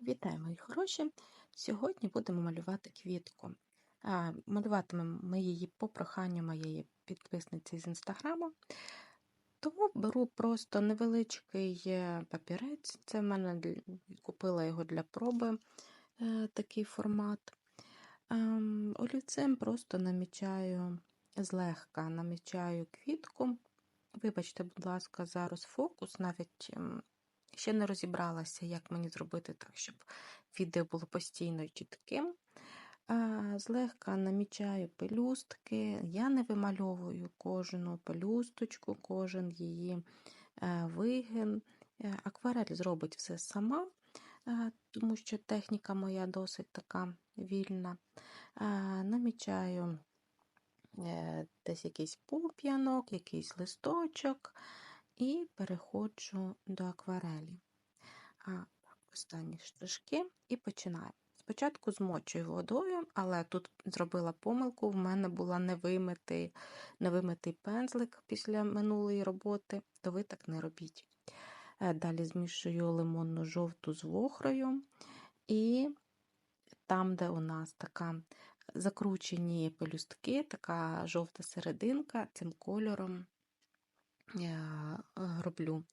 Вітаю, мої хороші! Сьогодні будемо малювати квітку. А, Малюватимемо ми її по проханню моєї підписниці з інстаграму. Тому беру просто невеличкий е, папірець. Це в мене купила його для проби е, такий формат. Ем, Олівцем просто намічаю злегка, намічаю квітку. Вибачте, будь ласка, за розфокус, навіть ем, ще не розібралася, як мені зробити так, щоб відео було постійно чітким. Злегка намічаю пелюстки. Я не вимальовую кожну пелюсточку, кожен її е, вигин. Е, Акварель зробить все сама, е, тому що техніка моя досить така вільна. Намічаю десь якийсь пуп'янок, якийсь листочок і переходжу до акварелі. Останні штришки і починаю. Спочатку змочую водою, але тут зробила помилку, в мене була невимитий, невимитий пензлик після минулої роботи, то ви так не робіть. Е, Далі змішую лимонну жовту з вохрою, і там, де у нас така закручені пелюстки, така жовта серединка, цим кольором роблю.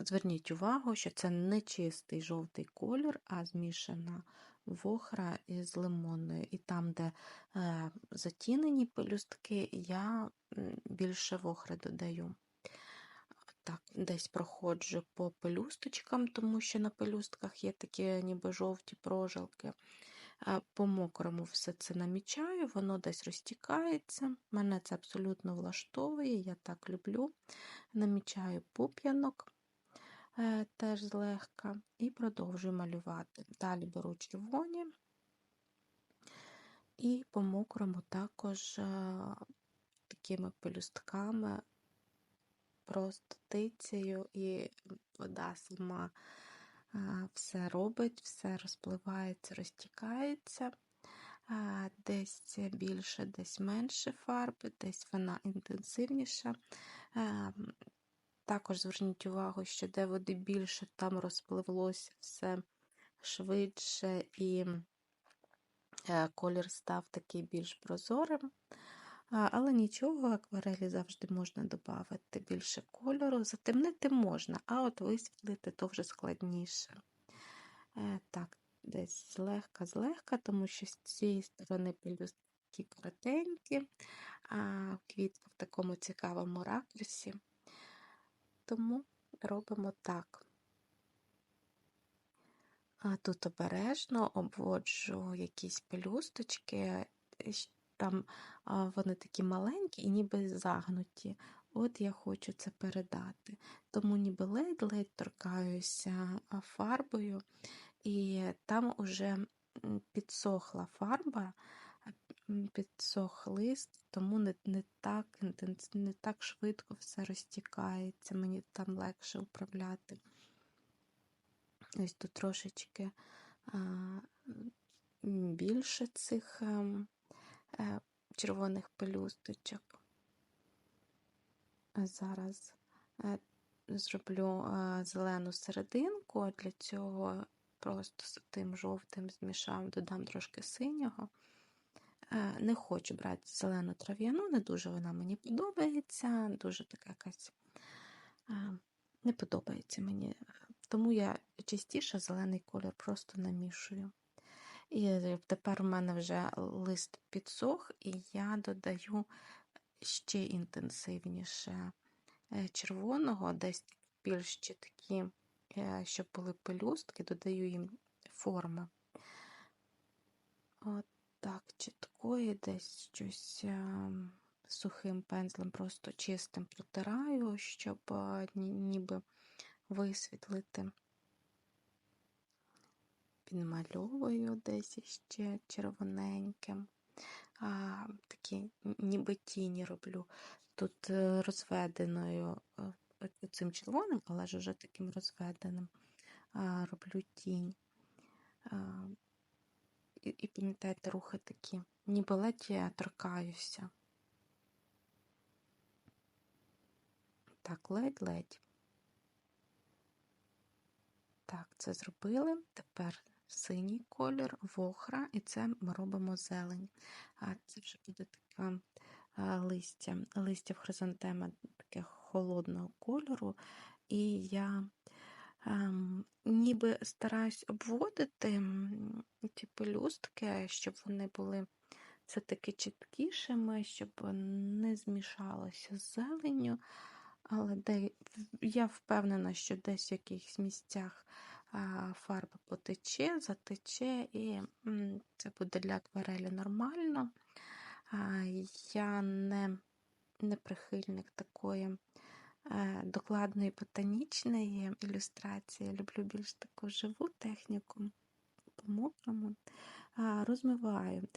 Зверніть увагу, що це не чистий жовтий колір, а змішана вохра із лимонною. І там, де е, затінені пелюстки, я більше вохри додаю. Так, Десь проходжу по пелюсточкам, тому що на пелюстках є такі ніби жовті прожилки. По мокрому все це намічаю, воно десь розтікається. Мене це абсолютно влаштовує, я так люблю. Намічаю пуп'янок е, теж злегка, і продовжую малювати. Далі беру червоні і по мокрому також такими пелюстками, просто тицею, і вода сама все робить, все розпливається, розтікається. Десь більше, десь менше фарби, десь вона інтенсивніша. Також зверніть увагу, що де води більше, там розпливлося все швидше, і е, колір став такий більш прозорим. Але нічого, акварелі завжди можна додати більше кольору. Затемнити можна, а от висвітлити то вже складніше. Е, так, десь злегка-злегка, тому що з цієї сторони пелюстки коротенькі, а квітка в такому цікавому ракурсі. Тому робимо так. А Тут обережно обводжу якісь пелюсточки, там вони такі маленькі і ніби загнуті. От я хочу це передати. Тому ніби ледь-ледь торкаюся фарбою, і там уже підсохла фарба, підсох лист, тому не не, так не так швидко все розтікається, мені там легше управляти. Ось тут трошечки більше цих. Е, червоних пелюсточок. Зараз е, зроблю е, зелену серединку, для цього просто з тим жовтим змішав, додам трошки синього. Не хочу брати зелену трав'яну, не дуже вона мені подобається, дуже така якась не подобається мені. Тому я частіше зелений колір просто намішую. І тепер у мене вже лист підсох, і я додаю ще інтенсивніше е, червоного, десь більш чіткі, е, щоб були пелюстки, додаю їм форми. От так, чіткої десь щось е, сухим пензлем, просто чистим протираю, щоб ніби висвітлити підмальовую десь ще червоненьким. А, Такі ніби тіні роблю. Тут е, розведеною е, цим червоним, але ж вже таким розведеним а, роблю тінь. А, І, і пам'ятаєте, рухи такі, ніби ледь я торкаюся. Так, ледь-ледь. Так, це зробили. Тепер синій колір, вохра, і це ми робимо зелень. А це вже буде таке листя. Листя в хризантема таке холодного кольору. І я ем, ніби стараюсь обводити ті пелюстки, щоб вони були все-таки чіткішими, щоб не змішалося з зеленню. Але де я впевнена, що десь в якихось місцях фарба потече, затече, і це буде для акварелі нормально. Я не, не прихильник такої е, докладної ботанічної ілюстрації. Люблю більш таку живу техніку по-мокрому. Розмиваю.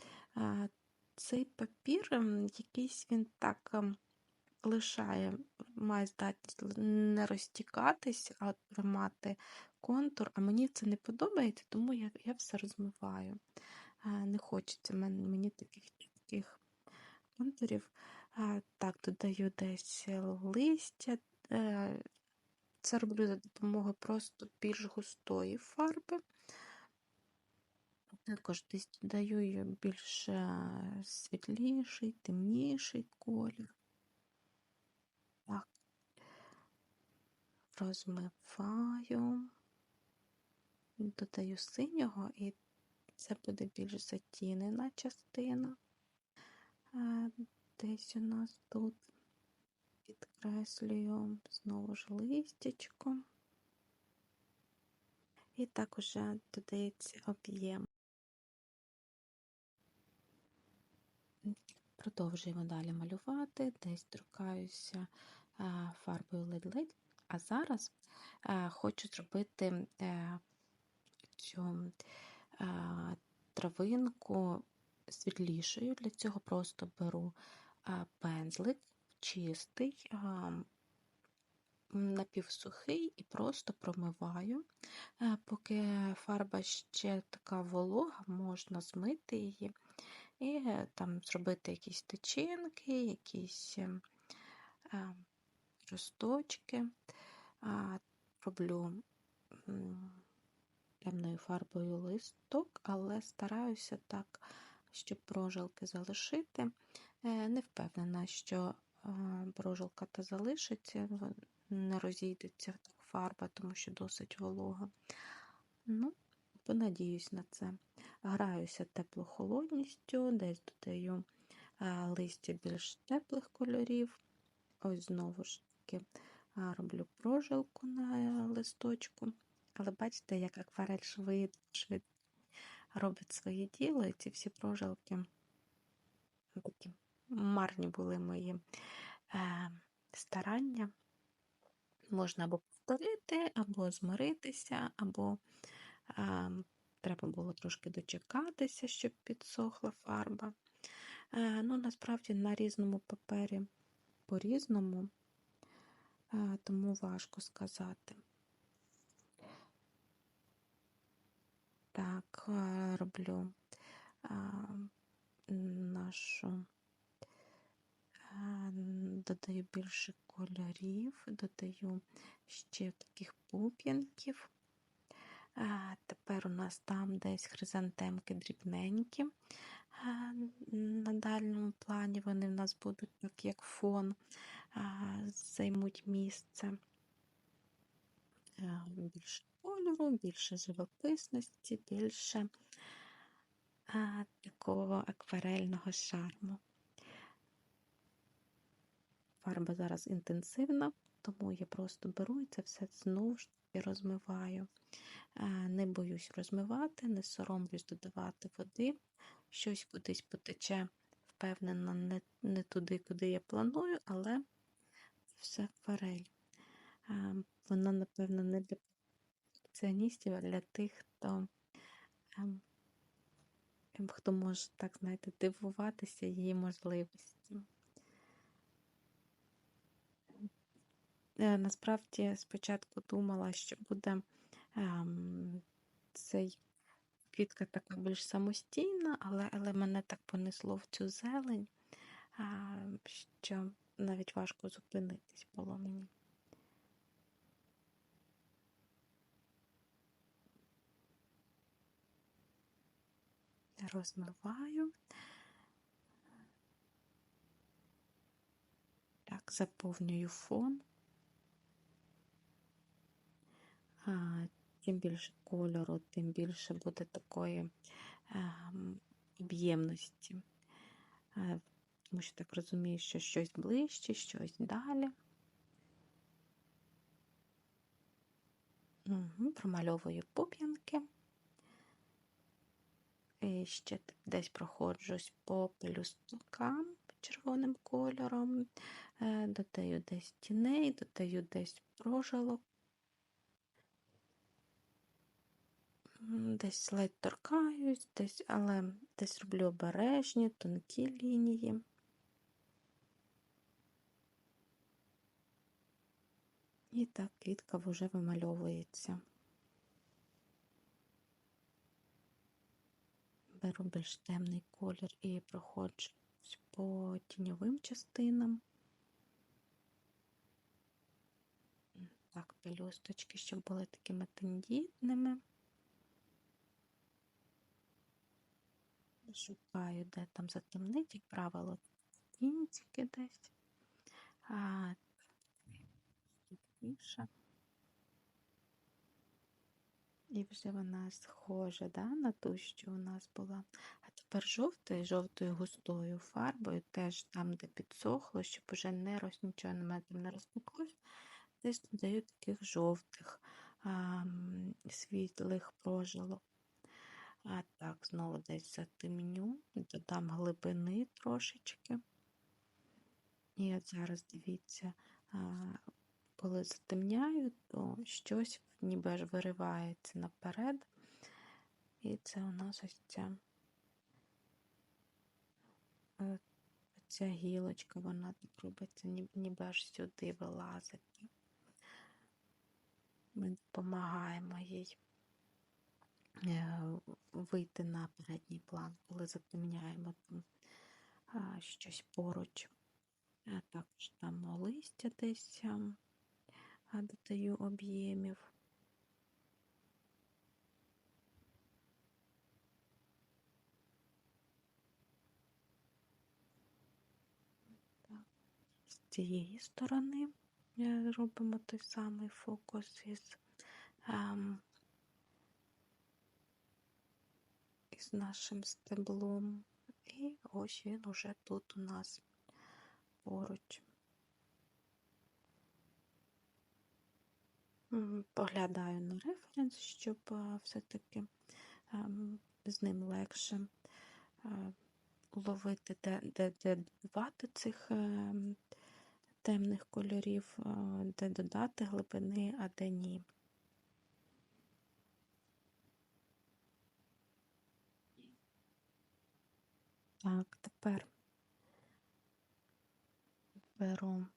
Цей папір, якийсь він так лишає, має здатність не розтікатись, а тримати контур. А мені це не подобається, тому я я все розмиваю. Не хочеться мені таких чітких контурів. Так, додаю десь листя. Е, це роблю за допомогою просто більш густої фарби. Також десь додаю більш е, світліший, темніший колір. Так, розмиваю, додаю синього, і це буде більш затінена частина. Е, десь у нас тут підкреслюю знову ж листячко. І також додається об'єм. Продовжуємо далі малювати, десь друкаюся фарбою ледь-ледь. А зараз хочу зробити е, цю травинку світлішою. Для цього просто беру пензлик чистий, напівсухий і просто промиваю. Е, поки фарба ще така волога, можна змити її і е, там зробити якісь течінки, якісь е, росточки. Роблю темною фарбою листок, але стараюся так, щоб прожилки залишити. Е, не впевнена, що прожилка та залишиться, не розійдеться фарба, тому що досить волога. Ну, понадіюсь на це. Граюся теплохолодністю, десь додаю листя більш теплих кольорів. Ось знову ж таки роблю прожилку на листочку. Але бачите, як акварель швидко швид робить своє діло, і ці всі прожилки такі марні були мої е, старання. Можна або повторити, або змиритися, або е, Треба було трошки дочекатися, щоб підсохла фарба. Е, ну, Насправді на різному папері по-різному, е, тому важко сказати. Так, роблю нашу, додаю більше кольорів, додаю ще таких пуп'янків. Тепер у нас там десь хризантемки дрібненькі. На дальньому плані вони в нас будуть як фон, займуть місце. Більше кольору, більше живописності, більше такого акварельного шарму. Фарба зараз інтенсивна, тому я просто беру і це все знову ж таки розмиваю. Не боюсь розмивати, не соромлюсь додавати води, щось кудись потече, впевнена, не, не туди, куди я планую, але все форель. Вона, напевно, не для перфекціоністів, а для тих, хто ем, ем, хто може, так, знаєте, дивуватися її можливості. Е, насправді спочатку думала, що буде ем, цей квітка така більш самостійна, але але мене так понесло в цю зелень, що навіть важко зупинитись було мені. Розмиваю. Так, заповнюю фон. А, Тим більше кольору, тим більше буде такої ем, об'ємності. Е, тому що так розумію, що щось ближче, щось далі. Угу, Промальовую пуп'янки. І ще десь проходжусь по пелюсткам червоним кольором, Е, додаю десь тіней, додаю десь прожилок. Десь ледь торкаюсь, десь, але десь роблю обережні, тонкі лінії. І так квітка вже вимальовується. Беру більш темний колір і проходжусь по тіньовим частинам. Так, пелюсточки, щоб були такими тендітними. Шукаю, де там затемнить, як правило, кінчики десь. А. І вже вона схожа да, на ту, що у нас була. А тепер жовтою, жовтою густою фарбою, теж там, де підсохло, щоб уже не роз, нічого на мене не розпеклось, десь додаю таких жовтих а, світлих прожилок. А так, знову десь затемню, додам глибини трошечки. І от зараз дивіться, коли затемняю, то щось ніби аж виривається наперед. І це у нас ось ця, е, ця гілочка, вона так робиться, ніби аж сюди вилазить. Ми допомагаємо їй е, вийти на передній план, коли затемняємо там щось поруч. Також там листя десь ем, а, додаю об'ємів. З цієї сторони е, робимо той самий фокус із, ем, із нашим стеблом. І ось він уже тут у нас поруч. Поглядаю на референс, щоб все-таки ем, з ним легше е, уловити, де, де, де додавати цих ем, темних кольорів, е, де додати глибини, а де ні. Так, тепер беру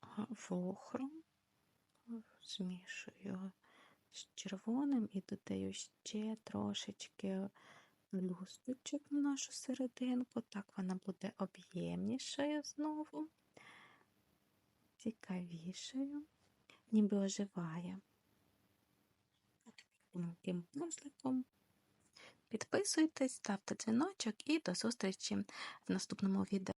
а, вохру, змішую його з червоним і додаю ще трошечки блюсточок на нашу серединку. Так вона буде об'ємнішою знову, цікавішою, ніби оживає. Таким пензликом. Підписуйтесь, ставте дзвіночок і до зустрічі в наступному відео.